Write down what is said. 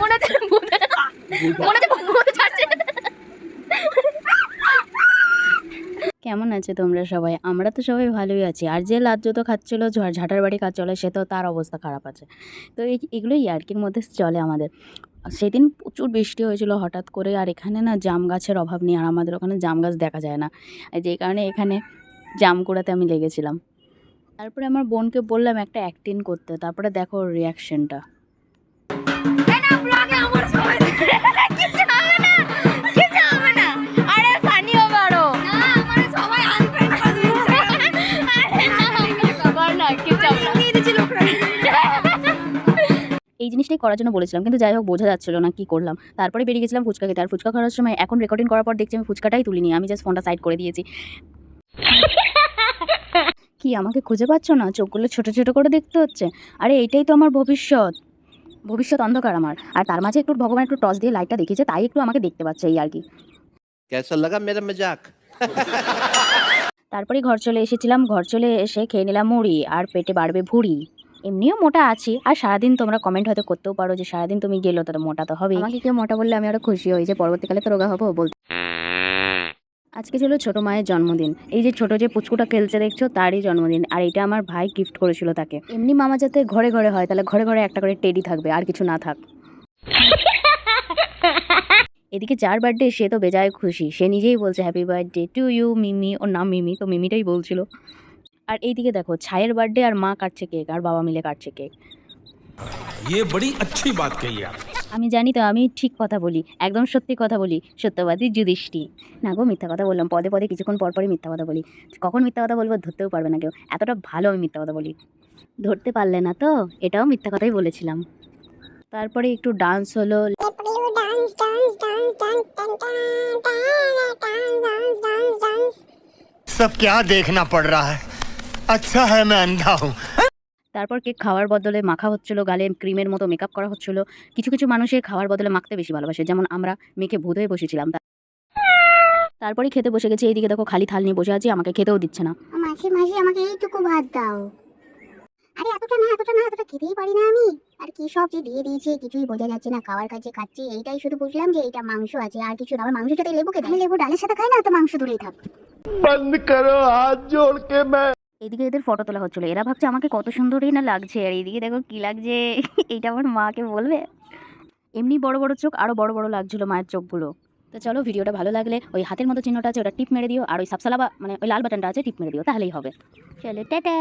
মনে মনে কেমন আছে তোমরা সবাই? আমরা তো সবাই ভালোই আছি। আর যে লাজ্জ তো খাচ্ছিল ঝাঁটার বাড়ি কাজ চলে সে তো তার অবস্থা খারাপ আছে। তো এগুলোই ইয়ার্কির মধ্যে চলে আমাদের। সেদিন প্রচুর বৃষ্টি হয়েছিল হঠাৎ করে, আর এখানে না জাম গাছের অভাব নেই, আর আমাদের ওখানে জাম গাছ দেখা যায় না। যে কারণে এখানে জাম কুড়াতে আমি লেগেছিলাম। তারপরে আমার বোনকে বললাম একটা অ্যাক্টিং করতে তারপরে দেখো রিয়াকশনটা এই জিনিসটাই করার জন্য বলেছিলাম কিন্তু যাই হোক বোঝা যাচ্ছিল না কি করলাম। তারপরে বেরিয়ে গেছিলাম ফুচকা খেতে আর ফুচকা খাওয়ার সময় এখন রেকর্ডিং করার পর দেখছি আমি ফুচকাটাই তুলিনি আমি জাস্ট ফোনটা সাইড করে দিয়েছি। কি আমাকে খুঁজে পাচ্ছ না? চোখগুলো ছোট ছোট করে দেখতে হচ্ছে। আরে এইটাই তো আমার ভবিষ্যৎ। ভবিষ্যৎ অন্ধকার আমার। আর তার মাঝে একটু ভগবান একটু টস দিয়ে লাইটটা দেখিয়েছে তাই একটু আমাকে দেখতে পাচ্ছে এই আর কি। তারপরে ঘর চলে এসেছিলাম। ঘর চলে এসে খেয়ে নিলাম মুড়ি আর পেটে বাড়বে ভুড়ি। এমনিও মোটা আছি। আর সারাদিন তোমরা কমেন্ট হয়তো করতেও পারো যে সারাদিন তুমি গেলো তাহলে মোটা তো হবে আমাকে কেউ মোটা বললে আমি আরও খুশি হই যে পরবর্তীকালে তো রোগা হব বলতে। আজকে ছিল ছোট মায়ের জন্মদিন এই যে ছোট যে পুচকুটা খেলছে দেখছো তারই জন্মদিন আর এটা আমার ভাই গিফট করেছিল তাকে এমনি মামা যাতে ঘরে ঘরে হয় তাহলে ঘরে ঘরে একটা করে টেডি থাকবে আর কিছু না থাক এদিকে যার বার্থডে সে তো বেজায় খুশি সে নিজেই বলছে happy birthday to you Mimi ওর নাম মিমি তো মিমিটাই বলছিল আর এইদিকে দেখো ছায়ের বার্থডে আর মা কাটছে কেক আর বাবা মিলে কাটছে কেক ये बड़ी अच्छी बात कही आप আমি জানি তো আমি ঠিক কথা বলি একদম সত্যি কথা বলি সত্যবাদী যুধিষ্ঠি না গো মিথ্যা কথা বললাম পদে পদে কিছুক্ষণ পর পরই মিথ্যা কথা বলি কখন মিথ্যা কথা বলবো ধরতেও পারবে না কেউ এতটা ভালো আমি মিথ্যা কথা বলি ধরতে পারলে না তো এটাও মিথ্যা কথাই বলেছিলাম তারপরে একটু ডান্স হলো सब क्या देखना पड़ रहा है अच्छा है मैं अंधा हूँ তারপর কেক খাওয়ার বদলে মাখা হচ্ছিল গালে ক্রিমের মতো মেকআপ করা হচ্ছিল। কিছু কিছু মানুষের খাওয়ার বদলে মাখতে বেশি ভালোবাসে যেমন আমরা মেখে ভূত হয়ে বসেছিলাম। তারপরে খেতে বসে গেছে এইদিকে দেখো খালি থাল নিয়ে বসে আছি আমাকে খেতেও দিচ্ছে না। মাসি মাসি আমাকে এইটুকু ভাত দাও। আরে এতটা না এতটা না এতটা খেতেই পারি না আমি। আর কি সব যে দিয়ে দিয়েছে কিছুই বোঝা যাচ্ছে না খাওয়ার কাছে খাচ্ছি এইটাই শুধু বুঝলাম যে এটা মাংস আছে আর কিছু না। আমার মাংসটাতে লেবু দেয় লেবু ডালের সাথে খাই না তো মাংস দূরেই থাক। বন্ধ করো হাত জোড় কে এদিকে এদের ফটো তোলা হচ্ছিল। এরা ভাবছে আমাকে কত সুন্দরই না লাগছে। আর এদিকে দেখো কি লাগছে, এইটা আমার মাকে বলবে। এমনি বড় বড় চোখ আরও বড় বড় লাগছিল মায়ের চোখগুলো। তো চলো ভিডিওটা ভালো লাগলে ওই হাতের মতো চিহ্নটা আছে, ওটা টিপ মেরে দিও। আর ওই সাবসালাবা মানে ওই লাল বাটনটা আছে, টিপ মেরে দিও। তাহলেই হবে। চলো, টাটা!